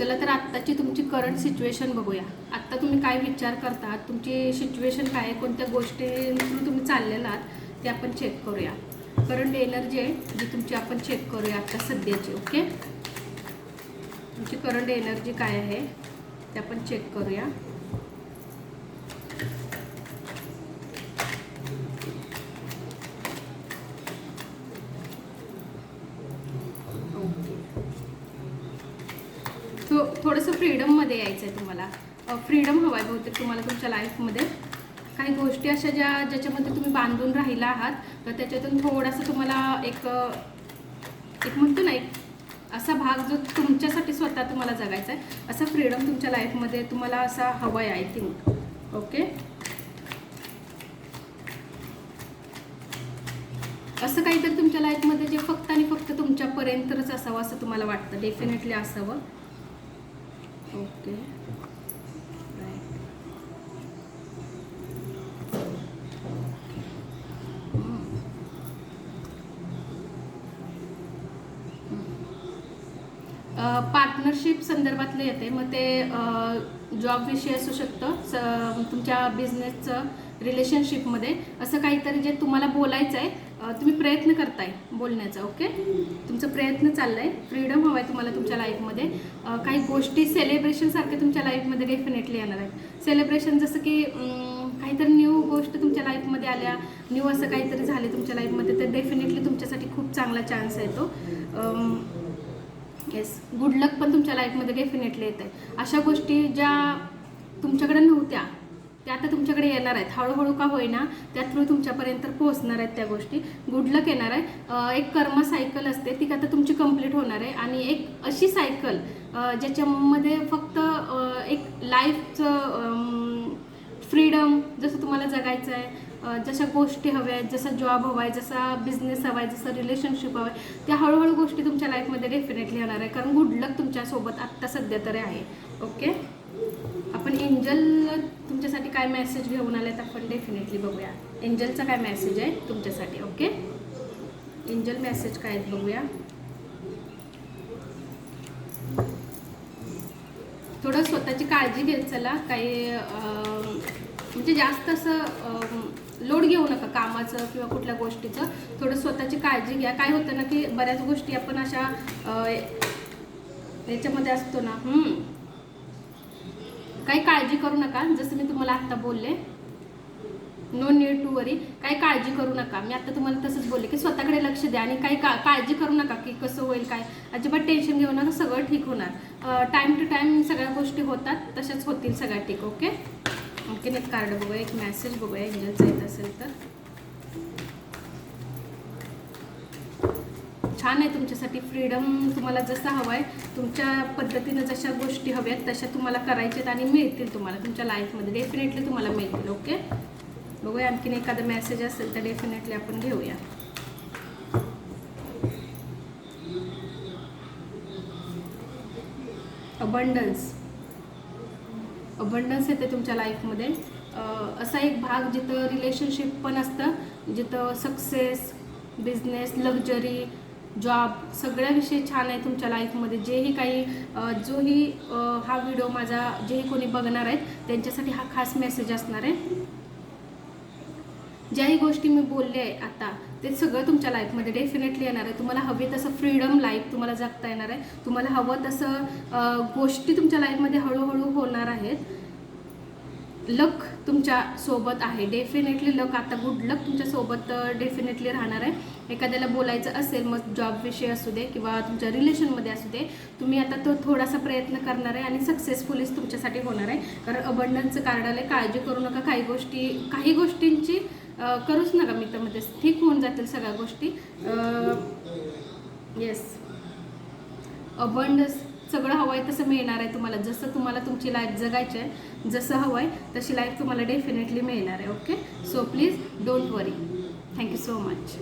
चला तर आत्ताची तुमची करंट सिच्युएशन बघूया. आत्ता तुम्ही काय विचार करता? तुमची सिच्युएशन काय आहे? कोणत्या गोष्टी थ्रू तुम्ही चाललेला आहात? ते आपण चेक करूया. करंट एनर्जी आहे जी तुमची आपण चेक करूया आत्ता सध्याची ओके तुमची करंट एनर्जी काय आहे? ते आपण चेक करूया ओके थो थोडंसं फ्रीडममध्ये यायचं आहे तुम्हाला फ्रीडम हवं आहे बहुतेक तुम्हाला तुमच्या लाईफमध्ये. काही गोष्टी अशा ज्या ज्याच्यामध्ये तुम्ही बांधून राहिला आहात तर त्याच्यातून थोडासा तुम्हाला एक एक म्हणतो ना एक असा भाग जो तुमच्यासाठी स्वतः तुम्हाला जगायचा आहे असा फ्रीडम तुमच्या लाईफमध्ये तुम्हाला असा हवा आहे आय थिंक. ओके? असं काहीतरी तुमच्या लाईफमध्ये जे फक्त आणि फक्त तुमच्यापर्यंतच असावं असं तुम्हाला वाटतं? डेफिनेटली असावं. Okay. Partnership hmm. hmm. uh, संदर्भातले येते. मग ते uh, जॉबविषयी असू शकतं स तुमच्या बिझनेसचं रिलेशनशिपमध्ये असं काहीतरी जे तुम्हाला बोलायचं आहे तुम्ही प्रयत्न करताय बोलण्याचा ओके तुमचा प्रयत्न चालला आहे फ्रीडम हवं आहे तुम्हाला तुमच्या लाईफमध्ये काही गोष्टी सेलिब्रेशनसारख्या तुमच्या लाईफमध्ये डेफिनेटली येणार आहेत. सेलिब्रेशन जसं की काहीतरी न्यू गोष्ट तुमच्या लाईफमध्ये आल्या न्यू असं काहीतरी झाले तुमच्या लाईफमध्ये तर डेफिनेटली तुमच्यासाठी खूप चांगला चान्स आहे तो. येस गुड लक पण तुमच्या लाईफमध्ये डेफिनेटली येत आहे अशा गोष्टी ज्या तुमच्याकडे नव्हत्या त्या आता तुमच्याकडे येणार आहेत. हळूहळू का होईना त्या थ्रू तुमच्यापर्यंत पोहोचणार आहेत त्या गोष्टी. गुड लक येणार आहे. एक कर्म सायकल असते ती आता तुमची कंप्लीट होणार आहे. आणि एक अशी सायकल ज्याच्यामध्ये फक्त एक लाईफचं फ्रीडम जसं तुम्हाला जगायचं आहे जशा गोष्टी हव्या आहेत जसा जॉब हवा आहे जसा बिझनेस हवा आहे जसं रिलेशनशिप हवं आहे त्या हळूहळू गोष्टी तुमच्या लाईफमध्ये डेफिनेटली येणार आहे कारण गुड लक तुमच्यासोबत आत्ता सध्या तरी आहे. ओके आपण एंजल तुमच्यासाठी काय मेसेज घेऊन आलेत आपण डेफिनेटली बघूया. एंजलचा काय मेसेज आहे तुमच्यासाठी ओके एंजल मेसेज काय आहेत बघूया. थोडं स्वतःची काळजी घेत चला. काही म्हणजे जास्त असं लोड घेऊ नका कामाचं किंवा कुठल्या गोष्टीचं. थोडं स्वतःची काळजी घ्या. काय होतं ना की बऱ्याच गोष्टी आपण अशा याच्यामध्ये असतो ना काही काळजी करू नका. जसं मी तुम्हाला आत्ता बोलले नो नीड टू वरी काही काळजी करू नका. मी आता तुम्हाला तसंच बोलले की स्वतःकडे लक्ष द्या आणि काही का काळजी करू नका की कसं होईल काय. अजिबात टेन्शन घेऊ नका. सगळं ठीक होणार. टाईम टू टाईम सगळ्या गोष्टी होतात. तशाच होतील सगळ्या ठीक ओके आणखीन एक कार्ड बघूया एक मेसेज बघूया एंजलचा येत असेल तर. छान आहे तुमच्यासाठी फ्रीडम तुम्हाला जसं हवं आहे तुमच्या पद्धतीनं जशा गोष्टी हव्यात तशा तुम्हाला करायच्यात आणि मिळतील तुम्हाला तुमच्या लाईफमध्ये डेफिनेटली तुम्हाला मिळतील ओके बघूया आणखीन एखादा मेसेज असेल तर डेफिनेटली आपण घेऊया. अबंडन्स अबंडन्स येते तुमच्या लाईफमध्ये असा एक भाग जिथं रिलेशनशिप पण असतं जिथं सक्सेस बिझनेस लक्झरी जॉब सगळ्याविषयी छान आहे तुमच्या लाईफमध्ये जेही काही जोही हा व्हिडिओ माझा जेही कोणी बघणार आहेत त्यांच्यासाठी हा खास मेसेज असणार आहे. ज्याही गोष्टी मी बोलले आहे आता ते सगळं तुमच्या लाईफमध्ये डेफिनेटली येणार आहे. तुम्हाला हवी तसं फ्रीडम लाईफ तुम्हाला जगता येणार आहे. तुम्हाला हवं तसं गोष्टी तुमच्या लाईफमध्ये हळूहळू होणार आहेत. लक तुमच्यासोबत आहे. डेफिनेटली लक आता गुड लक तुमच्यासोबत डेफिनेटली राहणार आहे. एखाद्याला बोलायचं असेल मग जॉब विषयी असू दे किंवा तुमच्या रिलेशनमध्ये असू दे तुम्ही आता तो थोडासा प्रयत्न करणार आहे आणि सक्सेसफुलीच तुमच्यासाठी होणार आहे. कारण अबंडनचं कार्ड आलं काळजी करू नका. काही गोष्टी काही गोष्टींची करूच नका मी त्यामध्ये ठीक होऊन जातील सगळ्या गोष्टी. येस अबंडस सगळं हवं आहे तसं मिळणार आहे तुम्हाला. जसं तुम्हाला तुमची लाईफ जगायची आहे जसं हवं आहे तशी लाईफ तुम्हाला डेफिनेटली मिळणार आहे okay so please don't worry thank you so much